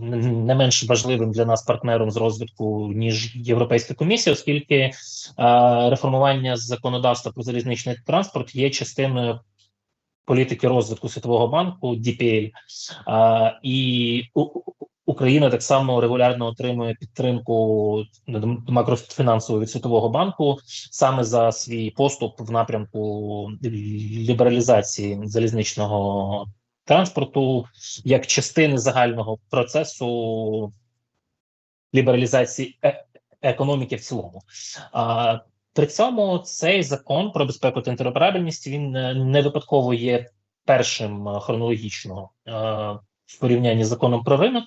не менш важливим для нас партнером з розвитку ніж Європейська комісія, оскільки реформування законодавства про залізничний транспорт є частиною політики розвитку Світового банку DPL. Е, і Україна так само регулярно отримує підтримку макрофінансову від Світового банку саме за свій поступ в напрямку лібералізації залізничного транспорту як частини загального процесу лібералізації е економіки в цілому. А при цьому цей закон про безпеку та інтероперабельність він не випадково є першим хронологічно е в порівнянні з законом про ринок.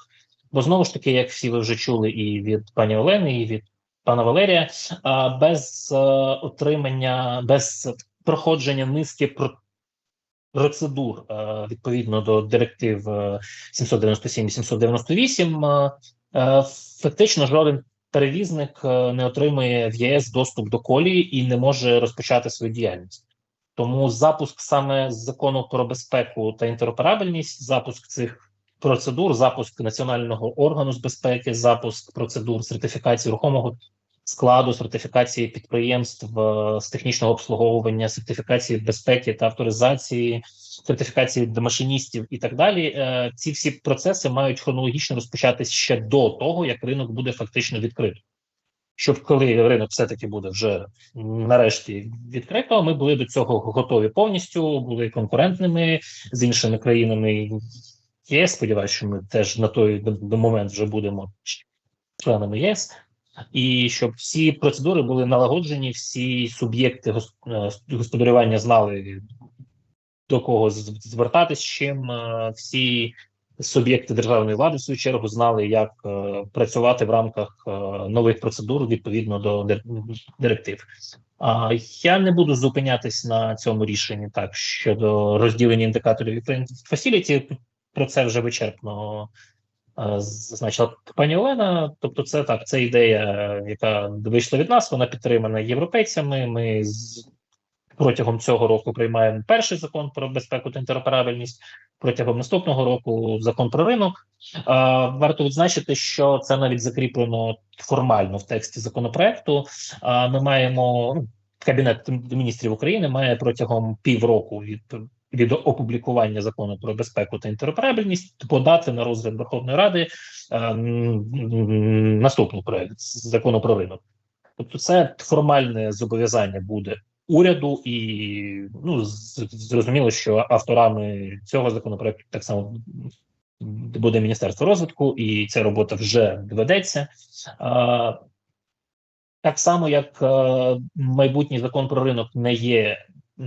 Бо знову ж таки, як всі ви вже чули, і від пані Олени, і від пана Валерія, без отримання, без проходження низки процедур відповідно до директив 797 і 798, фактично жоден перевізник не отримує в ЄС доступ до колії і не може розпочати свою діяльність. Тому запуск саме закону про безпеку та інтероперабельність, запуск цих процедур, запуск національного органу з безпеки, запуск процедур сертифікації рухомого складу, сертифікації підприємств е, з технічного обслуговування, сертифікації безпеки та авторизації, сертифікації машиністів і так далі. Е, ці всі процеси мають хронологічно розпочатись ще до того, як ринок буде фактично відкритий. Щоб коли ринок все таки буде вже нарешті відкрито, ми були до цього готові повністю, були конкурентними з іншими країнами ЄС. Сподіваюся, що ми теж на той момент вже будемо членами ЄС, і щоб всі процедури були налагоджені, всі суб'єкти е, господарювання знали до кого звертатись, чим е, всі суб'єкти державної влади в свою чергу знали, як е, працювати в рамках нових процедур відповідно до директив. Я не буду зупинятись на цьому рішенні так щодо розділення індикаторів Ukraine Facility про це вже вичерпно зазначила пані Олена. Тобто, це так, це ідея, яка вийшла від нас. Вона підтримана європейцями. Ми протягом цього року приймаємо перший закон про безпеку та інтероперабельність. Протягом наступного року закон про ринок. А, Варто відзначити, що це навіть закріплено формально в тексті законопроекту. А ми маємо ну, кабінет міністрів України має протягом півроку від від опублікування закону про безпеку та інтероперабельність подати на розгляд Верховної Ради е, наступний проект закону про ринок. Тобто, це формальне зобов'язання буде уряду, і ну зрозуміло, що авторами цього законопроекту так само буде міністерство розвитку, і ця робота вже ведеться. Так само, як е, майбутній закон про ринок не є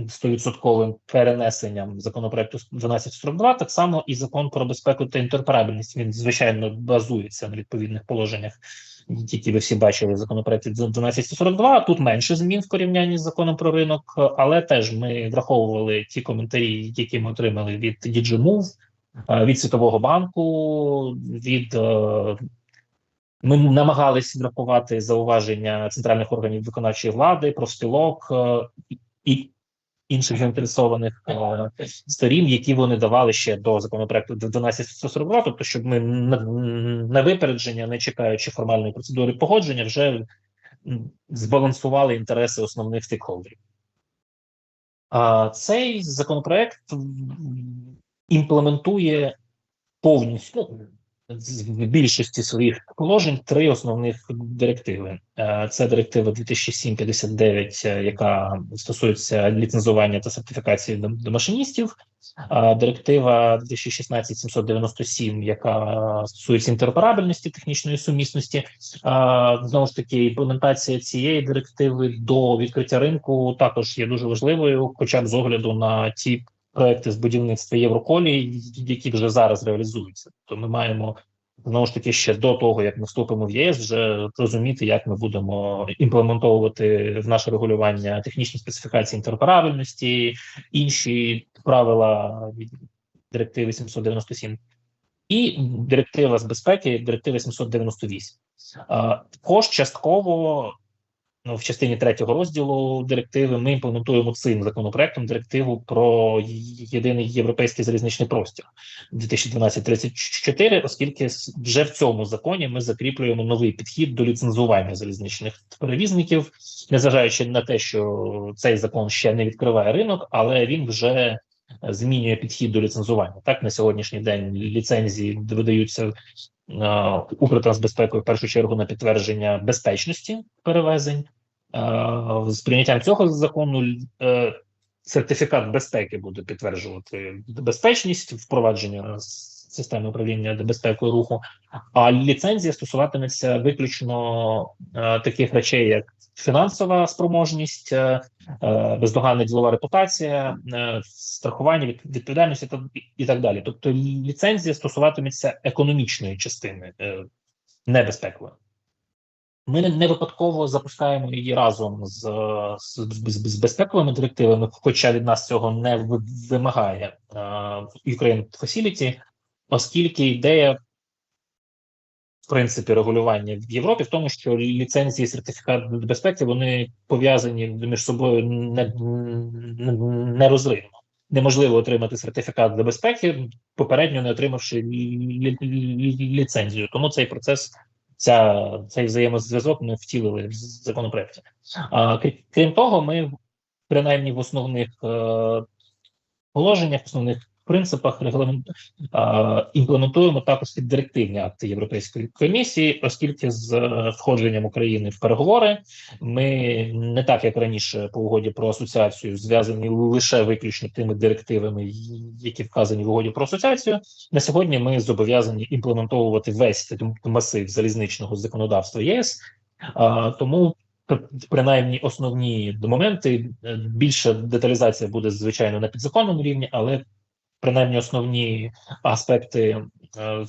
стовідсотковим перенесенням законопроекту 1242, так само і закон про безпеку та інтероперабельність. Він звичайно базується на відповідних положеннях, які ви всі бачили в законопроекті 1242. Тут менше змін в порівнянні з законом про ринок, але теж ми враховували ті коментарі, які ми отримали від DigiMove, е, від Світового банку, від е, ми намагалися врахувати зауваження центральних органів виконавчої влади, профспілок е, і інших заінтересованих е, сторін, які вони давали ще до законопроекту 1242, тобто, щоб ми на, випередження, не чекаючи формальної процедури погодження, вже збалансували інтереси основних стейкхолдерів. А цей законопроект імплементує повністю. Ну, в більшості своїх положень три основних директиви: е, це директива 2007-59, е, яка стосується ліцензування та сертифікації до машиністів, директива 2016-797, яка стосується інтероперабельності технічної сумісності. Знову ж таки, імплементація цієї директиви до відкриття ринку також є дуже важливою, хоча б з огляду на ті проекти з будівництва Євроколії, які вже зараз реалізуються. То ми маємо знову ж таки ще до того, як ми вступимо в ЄС, вже розуміти, як ми будемо імплементовувати в наше регулювання технічні специфікації інтероперабельності, інші правила від директиви 797. І директива з безпеки, директива 798. Також частково в частині третього розділу директиви ми імплементуємо цим законопроектом директиву про єдиний європейський залізничний простір 2012-34, оскільки вже в цьому законі ми закріплюємо новий підхід до ліцензування залізничних перевізників, незважаючи на те, що цей закон ще не відкриває ринок, але він вже змінює підхід до ліцензування. Так на сьогоднішній день ліцензії видаються Укртрансбезпекою в першу чергу на підтвердження безпечності перевезень. З прийняттям цього закону е, сертифікат безпеки буде підтверджувати безпечність впровадження системи управління безпекою руху, а ліцензія стосуватиметься виключно е, таких речей, як фінансова спроможність, е, е, бездоганна ділова репутація, е, страхування від відповідальності та і так далі. Тобто, ліцензія стосуватиметься економічної частини небезпекової. Ми не випадково запускаємо її разом з, з, з, безпековими директивами, хоча від нас цього не вимагає Ukraine Facility, оскільки ідея в принципі регулювання в Європі в тому, що ліцензії і сертифікат безпеки вони пов'язані між собою нерозривно. Неможливо отримати сертифікат для безпеки, попередньо не отримавши ліцензію. Тому цей процес, ця цей взаємозв'язок ми втілили в законопроекті. А крім того, ми принаймні в основних е, положеннях, основних принципах регламент імплементуємо також під директивні акти Європейської комісії, оскільки з е, входженням України в переговори ми не так як раніше по угоді про асоціацію зв'язані лише виключно тими директивами, які вказані в угоді про асоціацію. На сьогодні ми зобов'язані імплементовувати весь масив залізничного законодавства ЄС. Тому принаймні основні моменти е, більша деталізація буде звичайно на підзаконному рівні, але принаймні основні аспекти е,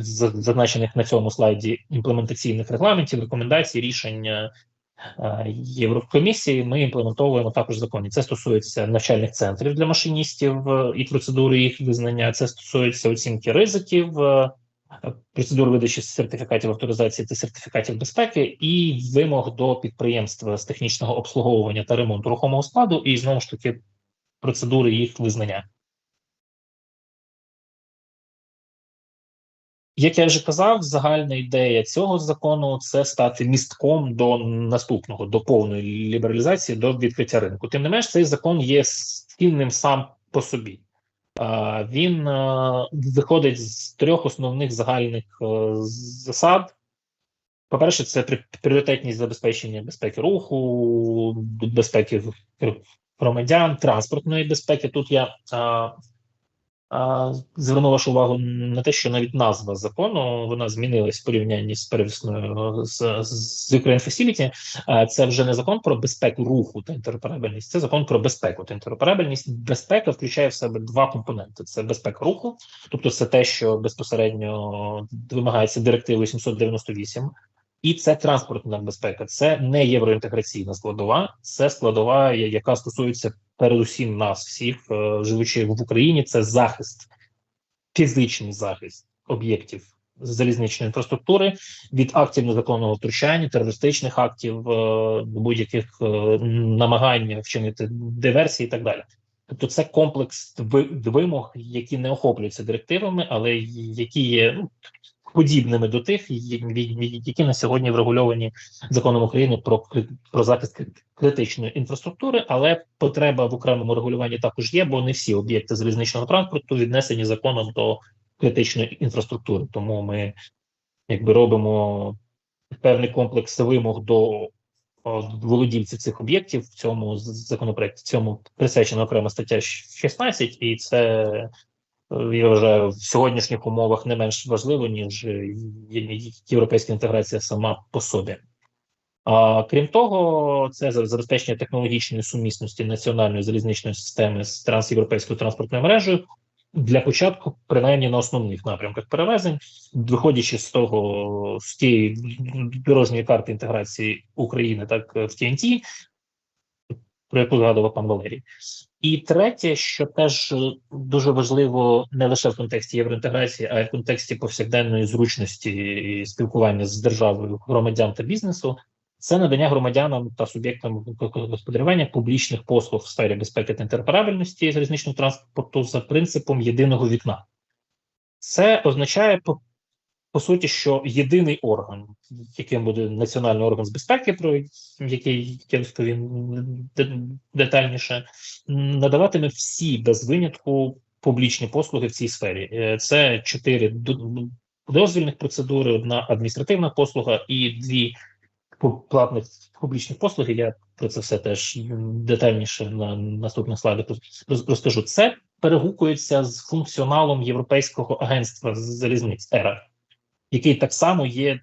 зазначених на цьому слайді імплементаційних регламентів, рекомендацій, рішення е, Єврокомісії. Ми імплементовуємо також закони. Це стосується навчальних центрів для машиністів е, і процедури їх визнання. Це стосується оцінки ризиків. Процедур видачі сертифікатів авторизації та сертифікатів безпеки і вимог до підприємства з технічного обслуговування та ремонту рухомого складу, і знову ж таки процедури їх визнання. Як я вже казав, загальна ідея цього закону це стати містком до наступного, до повної лібералізації, до відкриття ринку. Тим не менш, цей закон є цінним сам по собі. Він виходить з трьох основних загальних е, засад. По-перше, це пріоритетність забезпечення безпеки руху, безпеки громадян, транспортної безпеки. Тут я Зверну вашу увагу на те, що навіть назва закону вона змінилась в порівнянні з перевісною з, з Ukraine Facility. Це вже не закон про безпеку руху та інтероперабельність, це закон про безпеку та інтероперабельність. Безпека включає в себе два компоненти: це безпека руху, тобто це те, що безпосередньо вимагається директивою 798, і це транспортна безпека, це не євроінтеграційна складова, це складова, яка стосується передусім нас, всіх, е, живучи в Україні. Це захист, фізичний захист об'єктів залізничної інфраструктури від актів незаконного втручання, терористичних актів, е, будь-яких е, намагань вчинити диверсії і так далі. Тобто, це комплекс вимог, які не охоплюються директивами, але які є ну, подібними до тих, які на сьогодні врегульовані законом України про про захист критичної інфраструктури, але потреба в окремому регулюванні також є, бо не всі об'єкти залізничного транспорту віднесені законом до критичної інфраструктури. Тому ми якби робимо певний комплекс вимог до володільців цих об'єктів в цьому законопроекті. В цьому присвячена окрема стаття 16, і це я вважаю, в сьогоднішніх умовах не менш важливо, ніж європейська інтеграція сама по собі. А крім того, це забезпечення технологічної сумісності національної залізничної системи з трансєвропейською транспортною мережею для початку, принаймні на основних напрямках перевезень, виходячи з того з тієї дорожньої карти інтеграції України, так в TNT, про яку згадував пан Валерій. І третє, що теж дуже важливо не лише в контексті євроінтеграції, а й в контексті повсякденної зручності і спілкування з державою громадян та бізнесу, це надання громадянам та суб'єктам господарювання публічних послуг в сфері безпеки та інтероперабельності залізничного транспорту за принципом єдиного вікна. Це означає по, суті, що єдиний орган, яким буде національний орган з безпеки, про який я розповім детальніше, надаватиме всі без винятку публічні послуги в цій сфері. Е, Це чотири дозвільних процедури, одна адміністративна послуга і дві платних публічних послуги. Я про це все теж детальніше на наступних слайдах роз- роз- розкажу. Це перегукується з функціоналом Європейського агентства залізниць ЕРА, який так само є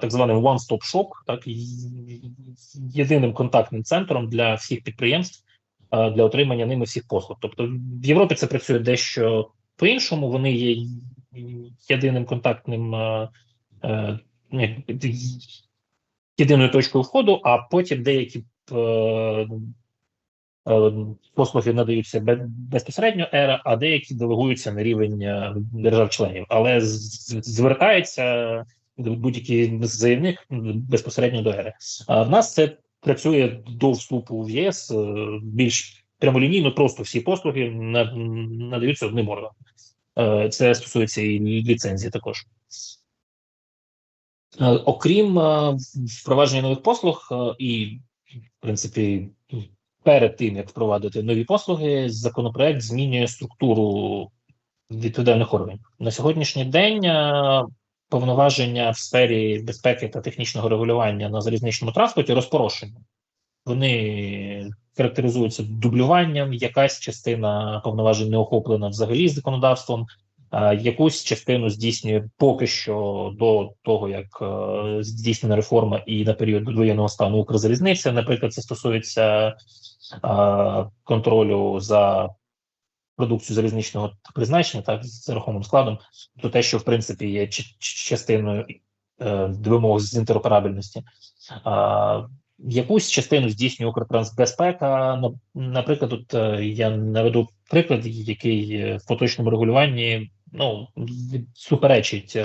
так званим one-stop shop, так єдиним контактним центром для всіх підприємств е, для отримання ними всіх послуг. Тобто в Європі це працює дещо по-іншому. Вони є єдиним контактним е, е, ну, єдиною точкою входу, а потім деякі послуги надаються безпосередньо ера, а деякі делегуються на рівень е, держав-членів, але звертається будь-який заявник безпосередньо до ери. А в нас це працює до вступу в ЄС е, більш прямолінійно, просто всі послуги надаються одним органом. Е, Це стосується і ліцензії також. Е, Окрім е, впровадження нових послуг е, і, в принципі, перед тим як впровадити нові послуги, законопроект змінює структуру відповідальних органів. На сьогоднішній день е, повноваження в сфері безпеки та технічного регулювання на залізничному транспорті розпорошені. Вони характеризуються дублюванням, якась частина повноважень не охоплена взагалі законодавством, а якусь частину здійснює поки що до того, як е, здійснена реформа і на період воєнного стану Укрзалізниця. Наприклад, це стосується контролю за продукцію залізничного призначення, так з рухомим складом, то те, що в принципі є частиною е, вимог з інтероперабельності. Якусь частину здійснює Укртрансбезпека. Наприклад, тут е, я наведу приклад, який е, в поточному регулюванні ну, суперечить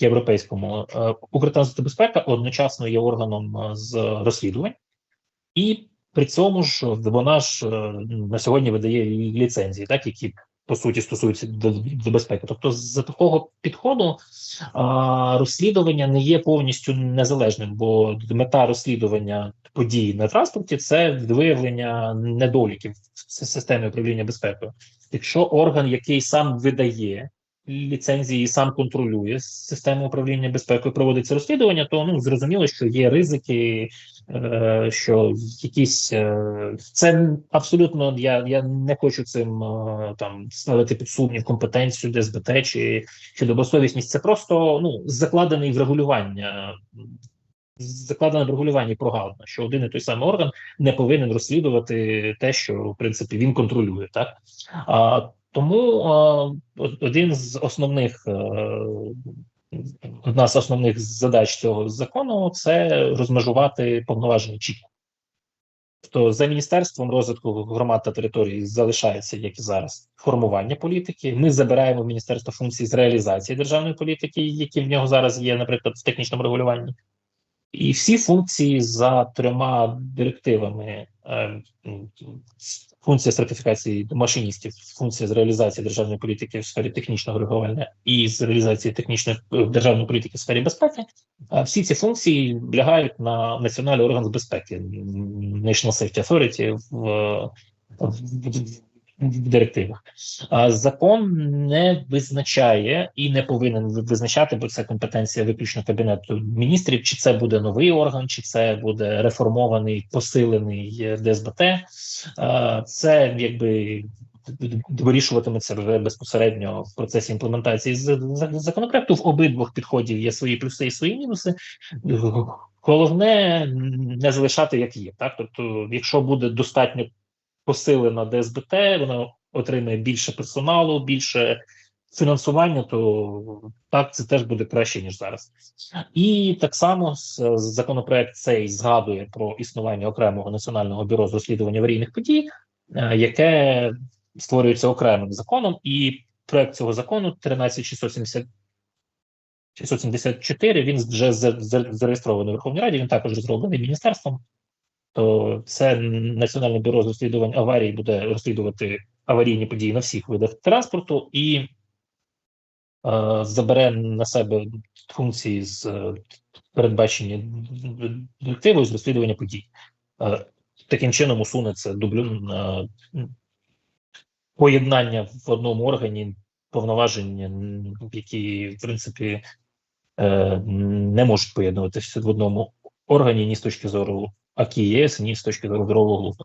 європейському. Укртрансбезпека одночасно є органом з розслідувань, і при цьому ж вона ж е, на сьогодні видає лі- ліцензії, так які по суті стосуються до, до безпеки. Тобто, з такого підходу а, розслідування не є повністю незалежним, бо мета розслідування подій на транспорті це виявлення недоліків в системі управління безпекою. Якщо орган, який сам видає ліцензії, сам контролює систему управління безпекою, проводиться розслідування, то ну зрозуміло, що є ризики е, що якісь е, це абсолютно я, я не хочу цим е, там ставити під сумнів компетенцію ДСБТ чи, чи добросовісність. Це просто ну закладений в регулювання. Закладено в регулюванні прогалина, що один і той самий орган не повинен розслідувати те, що в принципі він контролює, так а тому один з основних е, одна з основних задач цього закону це розмежувати повноваження чітко. Тобто за міністерством розвитку громад та територій залишається, як і зараз, формування політики. Ми забираємо міністерство функції з реалізації державної політики, які в нього зараз є, наприклад, в технічному регулюванні. І всі функції за трьома директивами: е, функція сертифікації машиністів, функція з реалізації державної політики в сфері технічного регулювання і з реалізації технічної е, державної політики в сфері безпеки. А всі ці функції лягають на національний орган з безпеки National Safety Authority в, в, директивах. А закон не визначає і не повинен визначати, бо це компетенція виключно кабінету міністрів. Чи це буде новий орган, чи це буде реформований, посилений ДСБТ. Це якби вирішуватиметься вже безпосередньо в процесі імплементації законопроекту. В обидвох підходів є свої плюси і свої мінуси. Головне не залишати як є. Так, тобто, якщо буде достатньо посилена ДСБТ, вона отримає більше персоналу, більше фінансування, то так це теж буде краще ніж зараз. І так само законопроект цей згадує про існування окремого національного бюро з розслідування аварійних подій, е, яке створюється окремим законом, і проект цього закону 13670 674, він вже за- за- зареєстрований у Верховній Раді, він також розроблений міністерством. То це Національне бюро з розслідувань аварій буде розслідувати аварійні події на всіх видах транспорту і е, забере на себе функції з е, передбачені директивою з розслідування подій. Е, таким чином усунеться дублю е, поєднання в одному органі повноважень, які в принципі е, не можуть поєднуватися в одному органі ні з точки зору АКІ ЄС, ні з точки зору здорового глузду.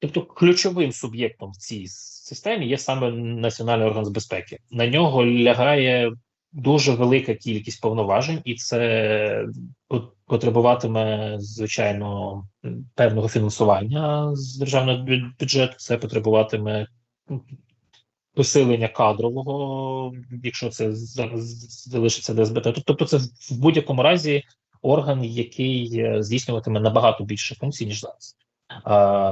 Тобто ключовим суб'єктом в цій системі є саме Національний орган з безпеки. На нього лягає дуже велика кількість повноважень, і це потребуватиме, звичайно, певного фінансування з державного бюджету. Це потребуватиме посилення кадрового, якщо це залишиться ДСБТ. Тобто, це в будь-якому разі орган, який е, здійснюватиме набагато більше функцій, ніж зараз.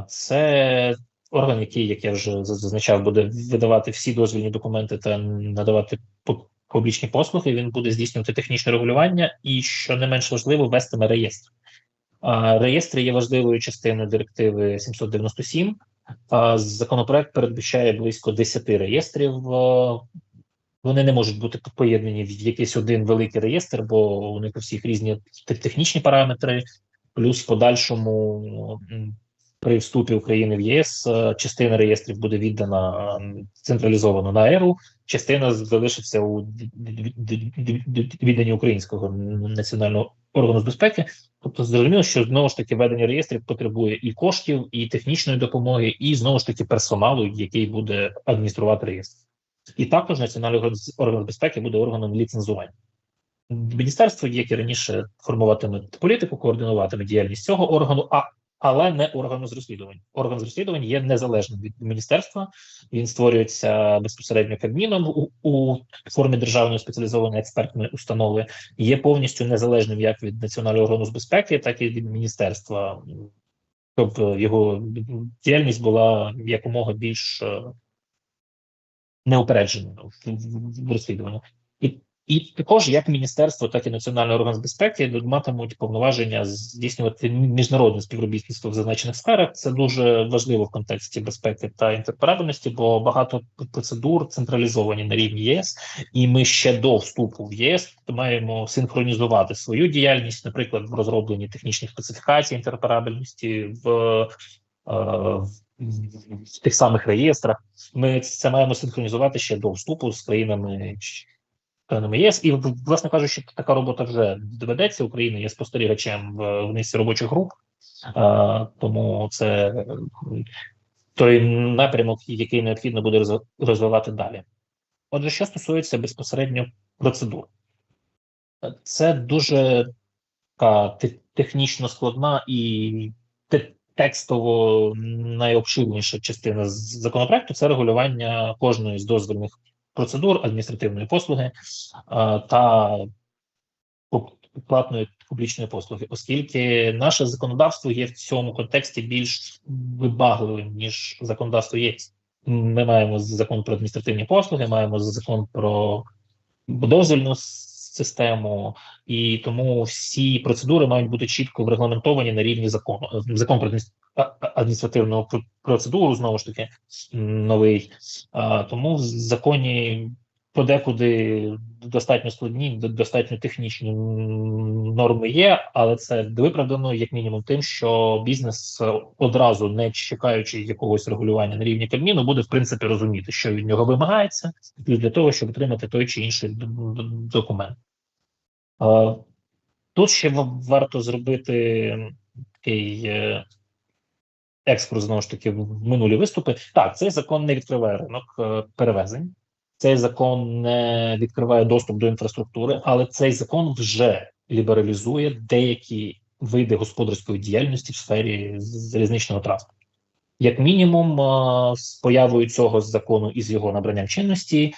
Це орган, який, як я вже зазначав, буде видавати всі дозвільні документи та надавати публічні послуги. Він буде здійснювати технічне регулювання і, що не менш важливо, вестиме реєстр. Реєстри є важливою частиною директиви 797. Законопроект передбачає близько 10 реєстрів. Вони не можуть бути поєднані в якийсь один великий реєстр, бо у них у всіх різні технічні параметри. Плюс в подальшому при вступі України в ЄС е, частина реєстрів буде віддана централізовано на ЕРУ, частина залишиться у відданні українського національного органу з безпеки. Тобто зрозуміло, що знову ж таки ведення реєстрів потребує і коштів, і технічної допомоги, і знову ж таки персоналу, який буде адмініструвати реєстр. І також національний орган безпеки буде органом ліцензування. Міністерство, як і раніше, формуватиме політику, координуватиме діяльність цього органу, а але не органу з розслідувань. Орган з розслідувань є незалежним від міністерства. Він створюється безпосередньо Кабміном у, у формі державної спеціалізованої експертної установи. Є повністю незалежним як від національного органу з безпеки, так і від міністерства, щоб його діяльність була якомога більш неупередженою в, розслідуванні. І і також як міністерство, так і національний орган з безпеки матимуть повноваження здійснювати міжнародне співробітництво в зазначених сферах. Це дуже важливо в контексті безпеки та інтероперабельності, бо багато процедур централізовані на рівні ЄС, і ми ще до вступу в ЄС маємо синхронізувати свою діяльність, наприклад, в розробленні технічних специфікацій інтероперабельності в. е, в в тих самих реєстрах ми це маємо синхронізувати ще до вступу з країнами членами ЄС, і власне кажучи, така робота вже доведеться. Україна є спостерігачем в, низці робочих груп, а, тому це той напрямок, який необхідно буде розвивати далі. Отже, що стосується безпосередньо процедур, це дуже така технічно складна і текстово найобширніша частина законопроекту це регулювання кожної з дозвільних процедур адміністративної послуги та платної публічної послуги, оскільки наше законодавство є в цьому контексті більш вибагливим ніж законодавство ЄС. Ми маємо закон про адміністративні послуги, маємо закон про дозвільну систему, і тому всі процедури мають бути чітко врегламентовані на рівні закону. Закон про адміністративну процедуру знову ж таки новий. Тому в законі подекуди достатньо складні, достатньо технічні норми є, але це виправдано як мінімум тим, що бізнес е, одразу не чекаючи якогось регулювання на рівні Кабміну, буде в принципі розуміти, що від нього вимагається, і для того, щоб отримати той чи інший документ. Тут ще варто зробити такий е, екскурс знову ж таки в минулі виступи. Так, цей закон не відкриває ринок е, перевезень. Цей закон не відкриває доступ до інфраструктури, але цей закон вже лібералізує деякі види господарської діяльності в сфері залізничного транспорту. Як мінімум, е, з появою цього закону і з його набранням чинності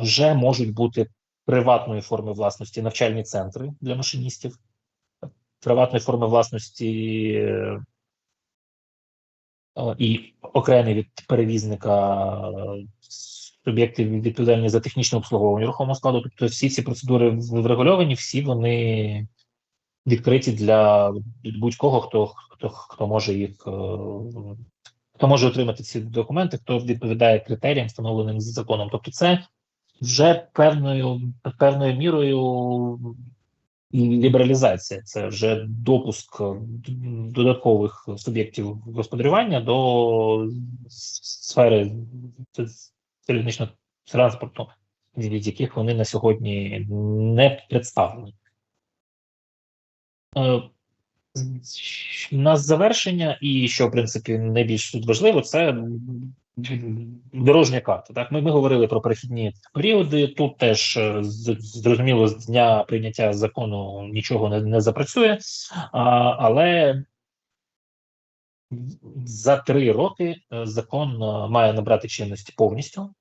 вже можуть бути приватної форми власності навчальні центри для машиністів, приватної форми власності е, і окремі від перевізника е, суб'єкти відповідальні за технічне обслуговування рухомого складу. Тобто всі ці процедури врегульовані, всі вони відкриті для будь-кого, хто хто хто може їх е, хто може отримати ці документи, хто відповідає критеріям, встановленим за законом. Тобто, це вже певною певною мірою лібералізація, це вже допуск додаткових суб'єктів господарювання до сфери залізничного транспорту, від яких вони на сьогодні не представлені. Е, на завершення, і що в принципі найбільш тут важливо, це дорожня карта. Так, ми ми говорили про перехідні періоди. Тут теж е, зрозуміло з дня прийняття закону нічого не, не запрацює, а, але за три роки е, закон має набрати чинності повністю.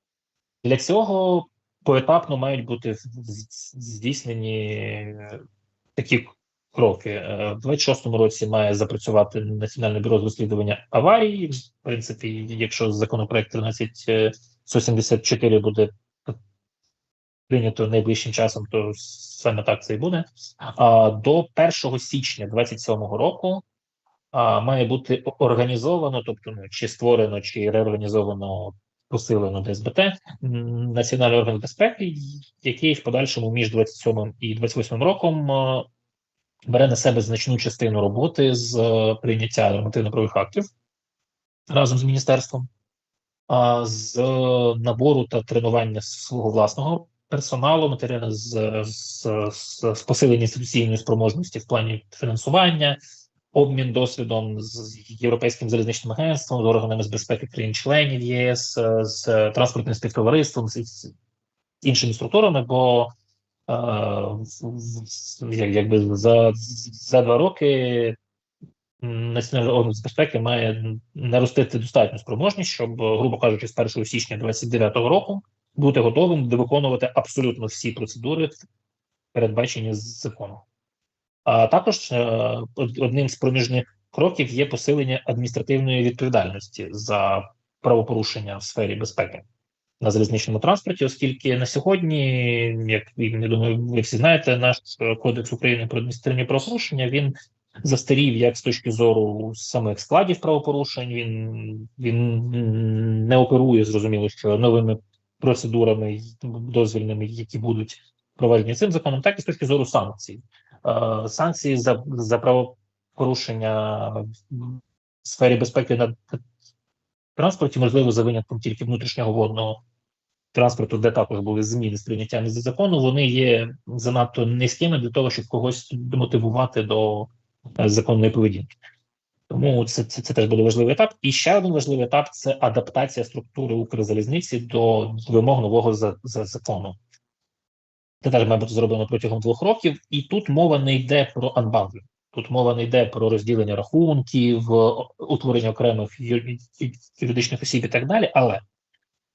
Для цього поетапно мають бути здійснені такі кроки. Е, в 26-му році має запрацювати Національне бюро з розслідування аварії. В принципі, якщо законопроект 13174 буде прийнято найближчим часом, то саме так це і буде. А до 1 січня 27-го року має бути організовано, тобто ну, чи створено, чи реорганізовано. Посилено ДСБТ національний орган безпеки, який в подальшому між 27 і 28 роком бере на себе значну частину роботи з е, прийняття нормативно-правових актів разом з міністерством, а з набору та тренування свого власного персоналу, матеріалу з, з, з, з посилення інституційної спроможності в плані фінансування. Обмін досвідом з європейським залізничним агентством, з органами з безпеки країн-членів ЄС, е, з транспортним співтовариством, з іншими структурами, бо якби за за два роки Національний орган з безпеки має наростити достатню спроможність, щоб, грубо кажучи, з 1 січня 2029 року бути готовим до виконувати абсолютно всі процедури, передбачені з законом. А також е, одним з проміжних кроків є посилення адміністративної відповідальності за правопорушення в сфері безпеки на залізничному транспорті, оскільки на сьогодні, як я думаю, ви всі знаєте, наш кодекс України про адміністративні правопорушення він застарів як з точки зору самих складів правопорушень. Він він не оперує зрозуміло, що новими процедурами дозвільними, які будуть проведені цим законом, так і з точки зору санкцій. Е, санкції за за правопорушення в сфері безпеки на транспорті, можливо, за винятком тільки внутрішнього водного транспорту, де також були зміни з прийняття за закону, вони є занадто низькими для того, щоб когось мотивувати до е, законної поведінки. Тому це, це це, теж буде важливий етап. І ще один важливий етап це адаптація структури Укрзалізниці до вимог нового за, за закону. Це теж має бути зроблено протягом двох років, і тут мова не йде про анбандлінг. Тут мова не йде про розділення рахунків, утворення окремих юридичних осіб і так далі. Але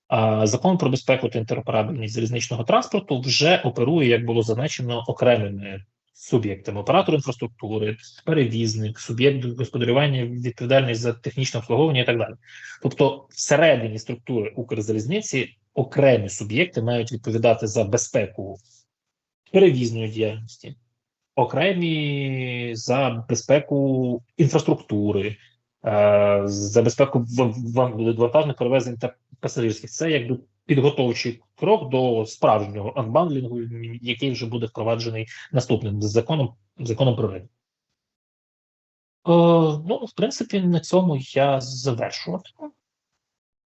а, закон про безпеку та інтероперабельність залізничного транспорту вже оперує, як було зазначено, окремими суб'єктами оператор інфраструктури, перевізник, суб'єкт господарювання, відповідальність за технічне обслуговування і так далі. Тобто, всередині структури Укрзалізниці окремі суб'єкти мають відповідати за безпеку перевізної діяльності окремі за безпеку інфраструктури, е, за безпеку вантажних перевезень та пасажирських. Це якби підготовчий крок до справжнього анбандлінгу, який вже буде впроваджений наступним законом законом про ринок. Е, ну, в принципі, на цьому я завершуватиму.